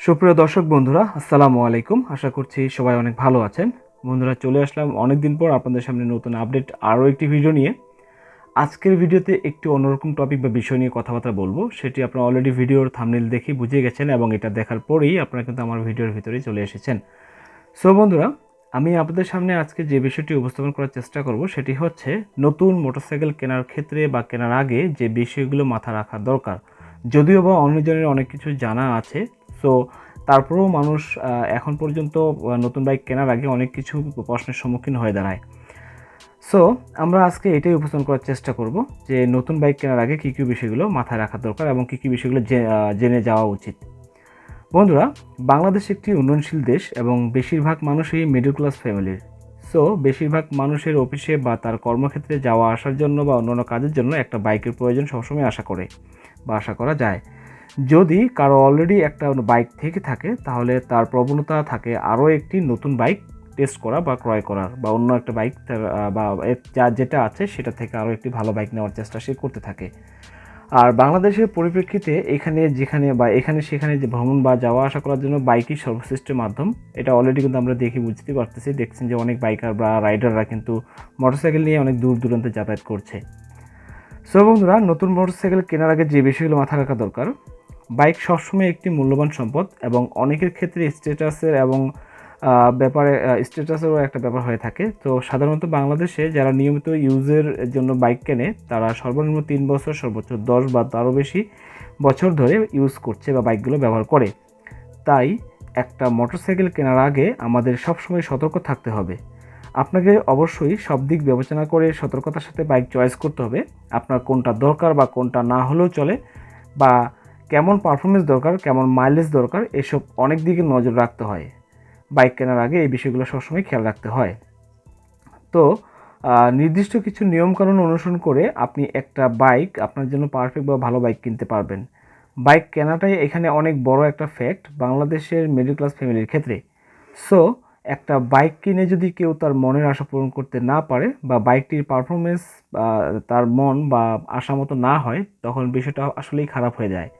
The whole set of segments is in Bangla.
সুপ্রিয় দর্শক বন্ধুরা, আসসালামু আলাইকুম। আশা করছি সবাই অনেক ভালো আছেন। বন্ধুরা, চলে আসলাম অনেক দিন পর আপনাদের সামনে নতুন আপডেট আরও একটি ভিডিও নিয়ে। আজকের ভিডিওতে একটি অন্যরকম টপিক বা বিষয় নিয়ে কথাবার্তা বলব। সেটি আপনারা অলরেডি ভিডিওর থামনেল দেখে বুঝে গেছেন এবং এটা দেখার পরেই আপনারা কিন্তু আমার ভিডিওর ভিতরেই চলে এসেছেন। সো বন্ধুরা, আমি আপনাদের সামনে আজকে যে বিষয়টি উপস্থাপন করার চেষ্টা করব, সেটি হচ্ছে নতুন মোটরসাইকেল কেনার ক্ষেত্রে বা কেনার আগে যে বিষয়গুলো মাথা রাখা দরকার। যদিও বা অন্যজনের অনেক কিছু জানা আছে সো তারপরেও মানুষ এখন পর্যন্ত নতুন বাইক কেনার আগে অনেক কিছু প্রশ্নের সম্মুখীন হয়ে দাঁড়ায়। সো আমরা আজকে এটাই উপস্থাপন করার চেষ্টা করব যে নতুন বাইক কেনার আগে কী কী বিষয়গুলো মাথায় রাখা দরকার এবং কী কী বিষয়গুলো জেনে যাওয়া উচিত। বন্ধুরা, বাংলাদেশ একটি উন্নয়নশীল দেশ এবং বেশিরভাগ মানুষই মিডল ক্লাস ফ্যামিলির সো বেশিরভাগ মানুষের অফিসে বা তার কর্মক্ষেত্রে যাওয়া আসার জন্য বা অন্যান্য কাজের জন্য একটা বাইকের প্রয়োজন সবসময় আশা করে বা আশা করা যায়। যদি কারও অলরেডি একটা বাইক থেকে থাকে, তাহলে তার প্রবণতা থাকে আরও একটি নতুন বাইক টেস্ট করা বা ক্রয় করার বা অন্য একটা বাইক বা যা যেটা আছে সেটা থেকে আরও একটি ভালো বাইক নেওয়ার চেষ্টা সে করতে থাকে। আর বাংলাদেশের পরিপ্রেক্ষিতে এখানে যেখানে বা এখানে সেখানে যে ভ্রমণ বা যাওয়া আসা করার জন্য বাইকই সর্বশ্রেষ্ঠ মাধ্যম, এটা অলরেডি কিন্তু আমরা দেখে বুঝতে পারতেছি, দেখছেন যে অনেক বাইকার বা রাইডাররা কিন্তু মোটরসাইকেল নিয়ে অনেক দূর দূরান্তে যাতায়াত করছে। সো বন্ধুরা, নতুন মোটরসাইকেল কেনার আগে যে বিষয়গুলো মাথায় রাখা দরকার বাইক সবসময় একটি মূল্যবান সম্পদ এবং অনেকের ক্ষেত্রে স্ট্যাটাসের এবং ব্যাপারে স্ট্যাটাসেরও একটা ব্যাপার হয়ে থাকে। তো সাধারণত বাংলাদেশে যারা নিয়মিত ইউজের জন্য বাইক কেনে, তারা সর্বনিম্ন তিন বছর, সর্বোচ্চ দশ বা তারও বেশি বছর ধরে ইউজ করছে বা বাইকগুলো ব্যবহার করে। তাই একটা মোটরসাইকেল কেনার আগে আমাদের সবসময় সতর্ক থাকতে হবে। আপনাকে অবশ্যই সব দিক বিবেচনা করে সতর্কতার সাথে বাইক চয়েস করতে হবে। আপনার কোনটা দরকার বা কোনটা না হলেও চলে বা কেমন পারফরমেন্স দরকার, কেমন মাইলেজ দরকার, এসব অনেক দিকে নজর রাখতে হয়। বাইক কেনার আগে এই বিষয়গুলো সবসময় খেয়াল রাখতে হয়। তো নির্দিষ্ট কিছু নিয়মকানুন অনুসরণ করে আপনি একটা বাইক আপনার জন্য পারফেক্ট বা ভালো বাইক কিনতে পারবেন। বাইক কেনাটাই এখানে অনেক বড় একটা ফ্যাক্ট বাংলাদেশের মিডল ক্লাস ফ্যামিলির ক্ষেত্রে। সো একটা বাইক কিনে যদি কেউ তার মনের আশা পূরণ করতে না পারে বা বাইকটির পারফরমেন্স তার মন বা আশা মতো না হয়, তখন বিষয়টা আসলেই খারাপ হয়ে যায়।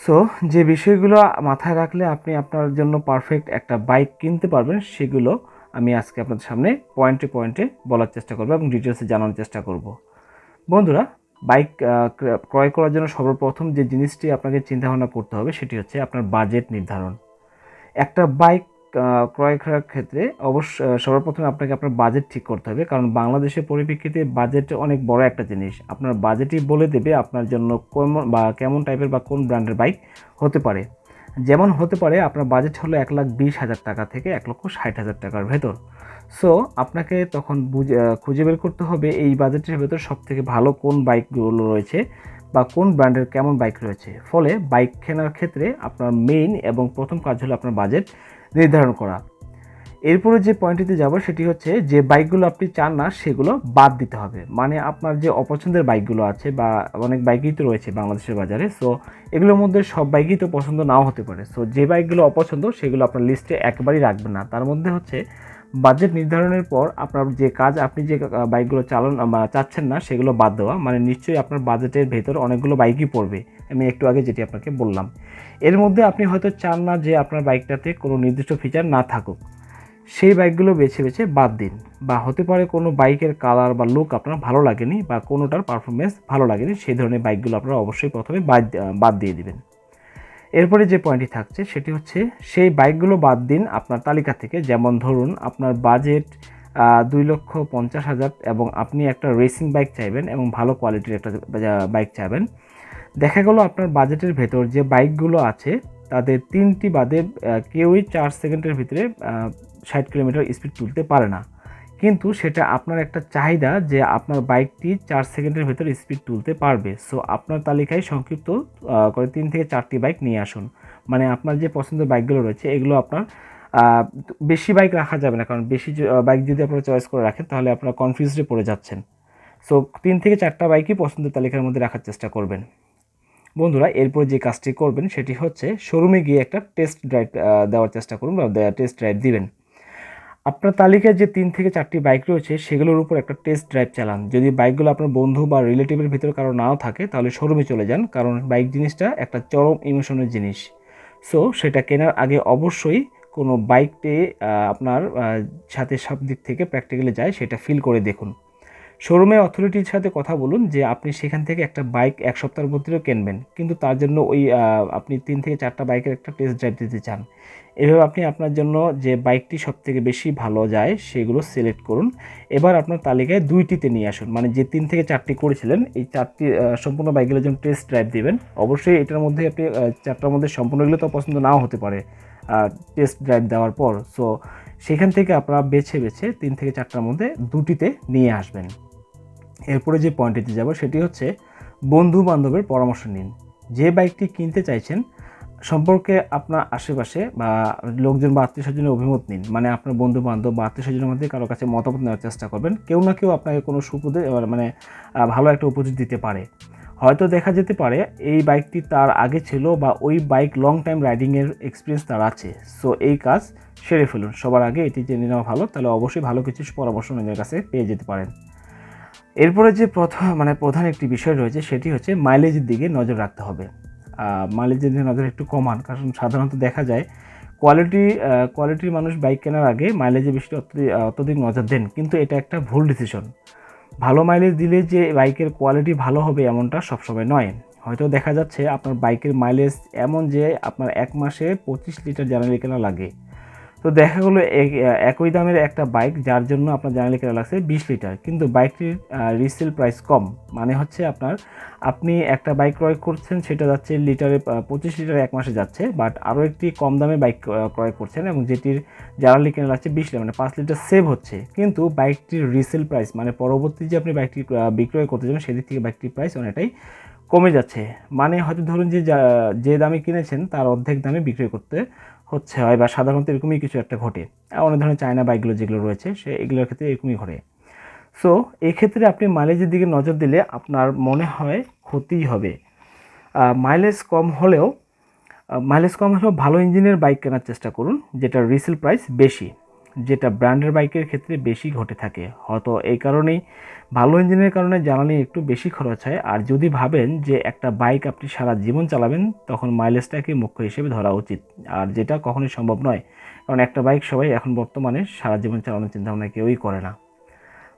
সো যে বিষয়গুলো মাথায় রাখলে আপনি আপনার জন্য পারফেক্ট একটা বাইক কিনতে পারবেন, সেগুলো আমি আজকে আপনাদের সামনে পয়েন্টে পয়েন্টে বলার চেষ্টা করব এবং ডিটেলসে জানানোর চেষ্টা করব। বন্ধুরা বাইক ক্রয় করার জন্য সর্বপ্রথম যে জিনিসটি আপনাকে চিন্তাভাবনা করতে হবে, সেটি হচ্ছে আপনার বাজেট নির্ধারণ। একটা বাইক ক্রয় করার ক্ষেত্রে অবশ্য সর্বপ্রথম আপনাকে আপনার বাজেট ঠিক করতে হবে। কারণ বাংলাদেশের পরিপ্রেক্ষিতে বাজেট অনেক বড় একটা জিনিস। আপনার বাজেটই বলে দেবে আপনার জন্য কেমন বা কেমন টাইপের বা কোন ব্র্যান্ডের বাইক হতে পারে। যেমন হতে পারে আপনার বাজেট হলো এক লাখ বিশ হাজার টাকা থেকে এক লক্ষ ষাট হাজার টাকার ভেতর। সো আপনাকে তখন বুঝে খুঁজে বের করতে হবে এই বাজেটের ভেতর সব থেকে ভালো কোন বাইকগুলো রয়েছে বা কোন ব্র্যান্ডের কেমন বাইক রয়েছে। ফলে বাইক কেনার ক্ষেত্রে আপনার মেইন এবং প্রথম কাজ হলো আপনার বাজেট নির্ধারণ করা। এরপরে যে পয়েন্টটিতে যাব সেটি হচ্ছে যে বাইকগুলো আপনি চান না, সেগুলো বাদ দিতে হবে। মানে আপনার যে অপছন্দের বাইকগুলো আছে বা অনেক বাইকই তো রয়েছে বাংলাদেশের বাজারে সো এগুলোর মধ্যে সব বাইকই তো পছন্দ নাও হতে পারে। সো যে বাইকগুলো অপছন্দ, সেগুলো আপনার লিস্টে একেবারেই রাখবেন না। তার মধ্যে হচ্ছে বাজেট নির্ধারণের পর আপনার যে কাজ, আপনি যে বাইকগুলো চালান চাচ্ছেন না, সেগুলো বাদ দেওয়া। মানে নিশ্চয়ই আপনার বাজেটের ভেতর অনেকগুলো বাইকই পড়বে। আমি একটু আগে যেটি আপনাকে বললাম। এর মধ্যে আপনি হয়তো চান না যে আপনার বাইকটাতে কোনো নির্দিষ্ট ফিচার না থাকুক। সেই বাইকগুলো বেছে বেছে বাদ দিন বা হতে পারে কোনো বাইকের কালার বা লুক আপনার ভালো লাগেনি বা কোনোটার পারফরমেন্স ভালো লাগেনি, সেই ধরনের বাইকগুলো আপনারা অবশ্যই প্রথমে বাদ বাদ দিয়ে দিবেন। এরপরে যে পয়েন্টটি থাকছে সেটি হচ্ছে সেই বাইকগুলো বাদ দিন আপনার তালিকা থেকে। যেমন ধরুন আপনার বাজেট দুই লক্ষ পঞ্চাশ হাজার এবং আপনি একটা রেসিং বাইক চাইবেন এবং ভালো কোয়ালিটির একটা বাইক চাইবেন। দেখা গেল আপনার বাজেটের ভেতর যে বাইকগুলো আছে, তাদের তিনটি বাদে কেউই চার সেকেন্ডের ভিতরে ষাট কিলোমিটার স্পিড তুলতে পারে না। কিন্তু সেটা আপনার একটা চাহিদা যে আপনার বাইকটি চার সেকেন্ডের ভেতর স্পিড তুলতে পারবে। সো আপনার তালিকায় সংক্ষিপ্ত করে তিন থেকে চারটি বাইক নিয়ে আসুন। মানে আপনার যে পছন্দের বাইকগুলো রয়েছে, এগুলো আপনার বেশি বাইক রাখা যাবে না। কারণ বেশি বাইক যদি আপনারা চয়েস করে রাখেন, তাহলে আপনারা কনফিউজডে পড়ে যাচ্ছেন। সো তিন থেকে চারটা বাইকই পছন্দের তালিকার মধ্যে রাখার চেষ্টা করবেন। বন্ধুরা, এরপর যে কাজটি করবেন সেটি হচ্ছে শোরুমে গিয়ে একটা টেস্ট ড্রাইভ দেওয়ার চেষ্টা করুন বা টেস্ট ড্রাইভ দিবেন। আপনার তালিকায় যে তিন থেকে চারটি বাইক রয়েছে, সেগুলোর উপর একটা টেস্ট ড্রাইভ চালান। যদি বাইকগুলো আপনার বন্ধু বা রিলেটিভের ভিতরে কারও নাও থাকে, তাহলে শোরুমে চলে যান, কারণ বাইক জিনিসটা একটা চরম ইমোশনের জিনিস। সো সেটা কেনার আগে অবশ্যই কোনো বাইকটি আপনার সাথে সব দিক থেকে প্র্যাকটিক্যালি যায়, সেটা ফিল করে দেখুন। শোরুমে অথরিটির সাথে কথা বলুন যে আপনি সেখান থেকে একটা বাইক এক সপ্তাহের মধ্যেও কিনবেন। কিন্তু তার জন্য ওই আপনি তিন থেকে চারটা বাইকের একটা টেস্ট ড্রাইভ দিতে চান। এভাবে আপনি আপনার জন্য যে বাইকটি সব থেকে বেশি ভালো যায় সেগুলো সিলেক্ট করুন। এবার আপনার তালিকায় দুইটিতে নিয়ে আসুন। মানে যে তিন থেকে চারটি করেছিলেন, এই চারটি সম্পূর্ণ বাইকগুলোর জন্য টেস্ট ড্রাইভ দেবেন। অবশ্যই এটার মধ্যে আপনি চারটার মধ্যে সম্পূর্ণগুলো তো পছন্দ নাও হতে পারে টেস্ট ড্রাইভ দেওয়ার পর। সো সেখান থেকে আপনারা বেছে বেছে তিন থেকে চারটার মধ্যে দুটিতে নিয়ে আসবেন। এরপরে যে পয়েন্টটিতে যাব সেটি হচ্ছে বন্ধু বান্ধবের পরামর্শ নিন। যে বাইকটি কিনতে চাইছেন, সম্পর্কে আপনার আশেপাশে বা লোকজন বা আত্মীয় স্বজনের অভিমত নিন। মানে আপনার বন্ধু বান্ধব বা আত্মীয় স্বজনের মধ্যে কারও কাছে মতামত নেওয়ার চেষ্টা করবেন। কেউ না কেউ আপনাকে কোনো সুপদে মানে ভালো একটা উপযোগ দিতে পারে। হয়তো দেখা যেতে পারে এই বাইকটি তার আগে ছিল বা ওই বাইক লং টাইম রাইডিংয়ের এক্সপিরিয়েন্স তার আছে। সো এই কাজ সেরে ফেলুন। সবার আগে এটি জেনে নেওয়া ভালো। তাহলে অবশ্যই ভালো কিছু পরামর্শ নিজের কাছে পেয়ে যেতে পারেন। এরপরে যে প্রথম মানে প্রধান একটি বিষয় রয়েছে, সেটি হচ্ছে মাইলেজের দিকে নজর রাখতে হবে। মাইলেজের দিকে নজর একটু কমান, কারণ সাধারণত দেখা যায় কোয়ালিটি কোয়ালিটির মানুষ বাইক কেনার আগে মাইলেজে বেশি অত্যধিক নজর দেন, কিন্তু এটা একটা ভুল ডিসিশন ভালো মাইলেজ দিলে যে বাইকের কোয়ালিটি ভালো হবে এমনটা সবসময় নয়। হয়তো দেখা যাচ্ছে আপনার বাইকের মাইলেজ এমন যে আপনার এক মাসে পঁচিশ লিটার জ্বালানি কেনা লাগে। তো দেখা গেলো এক- একই দামের একটা বাইক যার জন্য আপনার জ্বালানি কেনা লাগছে বিশ লিটার কিন্তু বাইকটির রিসেল প্রাইস কম। মানে হচ্ছে আপনার, আপনি একটা বাইক ক্রয় করছেন, সেটা যাচ্ছে লিটারে পঁচিশ লিটার এক মাসে যাচ্ছে। বাট আরও একটি কম দামে বাইক ক্রয় করছেন এবং যেটির জ্বালানি কেনা লাগছে বিশ লিটার মানে পাঁচ লিটার সেভ হচ্ছে। কিন্তু বাইকটির রিসেল প্রাইস মানে পরবর্তী যে আপনি বাইকটি বিক্রয় করতে যাবেন, সেদিক থেকে বাইকটির প্রাইস অনেকটাই কমে যাচ্ছে। মানে হয়তো ধরুন যা- যে দামে কিনেছেন, তার অর্ধেক দামে বিক্রয় করতে হচ্ছে হয় বা সাধারণত এরকমই কিছু একটা ঘটে। অনেক ধরনের চায়না বাইকগুলো যেগুলো রয়েছে, সে এগুলোর ক্ষেত্রে এরকমই ঘটে। সো এক্ষেত্রে আপনি মাইলেজের দিকে নজর দিলে আপনার মনে হয় ক্ষতিই হবে। মাইলেজ কম হলেও মাইলেজ কম হলেও ভালো ইঞ্জিনের বাইক কেনার চেষ্টা করুন যেটা রিসেল প্রাইস বেশি। যেটা ব্র্যান্ডের বাইকের ক্ষেত্রে বেশি ঘটে থাকে। হয়তো এই কারণেই ভালো ইঞ্জিনের কারণে জ্বালানি একটু বেশি খরচ হয়। আর যদি ভাবেন যে একটা বাইক আপনি সারা জীবন চালাবেন, তখন মাইলেজটাকে মুখ্য হিসেবে ধরা উচিত। আর যেটা কখনোই সম্ভব নয়, কারণ একটা বাইক সবাই এখন বর্তমানে সারা জীবন চালানোর চিন্তাভাবনা কেউই করে না।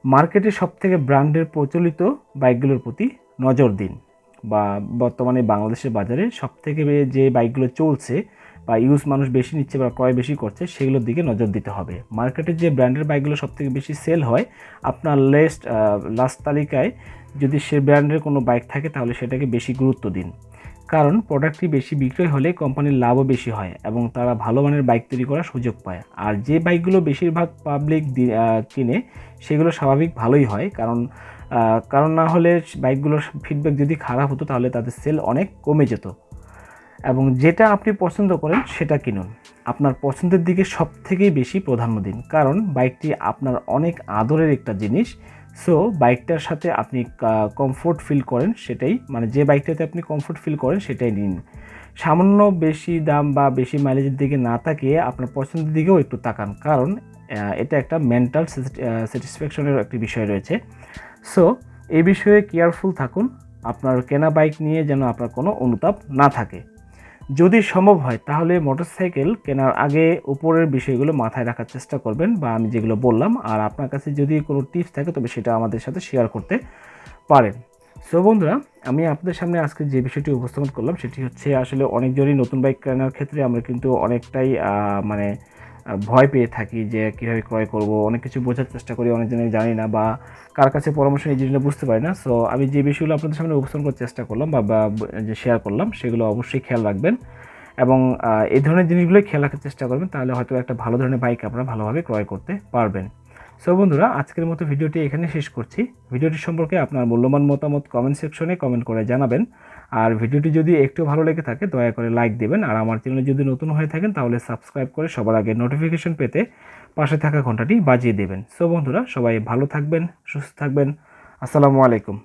মার্কেটে সবথেকে ব্র্যান্ডের প্রচলিত বাইকগুলোর প্রতি নজর দিন। বা বর্তমানে বাংলাদেশের বাজারে সবথেকে যে বাইকগুলো চলছে বা ইউজ মানুষ বেশি নিচ্ছে বা ক্রয় বেশি করছে, সেগুলোর দিকে নজর দিতে হবে। মার্কেটে যে ব্র্যান্ডের বাইকগুলো সবথেকে বেশি সেল হয়, আপনার লেস্ট লাস্ট তালিকায় যদি সে ব্র্যান্ডের কোনো বাইক থাকে, তাহলে সেটাকে বেশি গুরুত্ব দিন। কারণ প্রোডাক্টটি বেশি বিক্রয় হলে কোম্পানির লাভও বেশি হয় এবং তারা ভালো মানের বাইক তৈরি করার সুযোগ পায়। আর যে বাইকগুলো বেশিরভাগ পাবলিক কিনে, সেগুলো স্বাভাবিক ভালোই হয়। কারণ কারণ না হলে বাইকগুলোর ফিডব্যাক যদি খারাপ হতো, তাহলে তাদের সেল অনেক কমে যেত। এবং যেটা আপনি পছন্দ করেন সেটা কিনুন। আপনার পছন্দের দিকে সব থেকেই বেশি প্রাধান্য দিন। কারণ বাইকটি আপনার অনেক আদরের একটা জিনিস। সো বাইকটার সাথে আপনি কমফোর্ট ফিল করেন সেটাই। মানে যে বাইকটাতে আপনি কমফোর্ট ফিল করেন সেটাই নিন। সামান্য বেশি দাম বা বেশি মাইলেজের দিকে না তাকিয়ে আপনার পছন্দের দিকেও একটু তাকান। কারণ এটা একটা মেন্টাল স্যাটিসফ্যাকশনের একটি বিষয় রয়েছে। সো এই বিষয়ে কেয়ারফুল থাকুন। আপনার কেনা বাইক নিয়ে যেন আপনার কোনো অনুতাপ না থাকে। যদি সম্ভব হয়, তাহলে মোটরসাইকেল কেনার আগে উপরের বিষয়গুলো মাথায় রাখার চেষ্টা করবেন বা আমি যেগুলো বললাম আর আপনার কাছে যদি কোনো টিপস থাকে, তবে সেটা আমাদের সাথে শেয়ার করতে পারেন। সো বন্ধুরা, আমি আপনাদের সামনে আজকে যে বিষয়টি উপস্থাপন করলাম, সেটি হচ্ছে আসলে অনেকজনই নতুন বাইক কেনার ক্ষেত্রে আমরা কিন্তু অনেকটাই মানে ভয় পেয়ে থাকি যে কীভাবে ক্রয় করব। অনেক কিছু বোঝার চেষ্টা করি অনেকজনই জানি না বা কার কাছে পরামর্শ এই জিনিসটা বুঝতে পারি না। সো আমি যে বিষয়গুলো আপনাদের সামনে উপস্থাপন করার চেষ্টা করলাম বা যে শেয়ার করলাম, সেগুলো অবশ্যই খেয়াল রাখবেন। এবং এই ধরনের জিনিসগুলোই খেয়াল রাখার চেষ্টা করবেন, তাহলে হয়তো একটা ভালো ধরনের বাইক আপনারা ভালোভাবে ক্রয় করতে পারবেন। সো বন্ধুরা, আজকের মতো ভিডিওটি এখানে শেষ করছি। ভিডিওটি সম্পর্কে আপনার মূল্যবান মতামত কমেন্ট সেকশনে কমেন্ট করে জানাবেন। আর ভিডিওটি যদি একটু ভালো লেগে থাকে, দয়া করে লাইক দেবেন। আর আমার চ্যানেলে যদি নতুন হয়ে থাকেন, তাহলে সাবস্ক্রাইব করে সবার আগে নোটিফিকেশন পেতে পাশে থাকা ঘন্টাটি বাজিয়ে দেবেন। সো বন্ধুরা, সবাই ভালো থাকবেন, সুস্থ থাকবেন। আসসালামু আলাইকুম।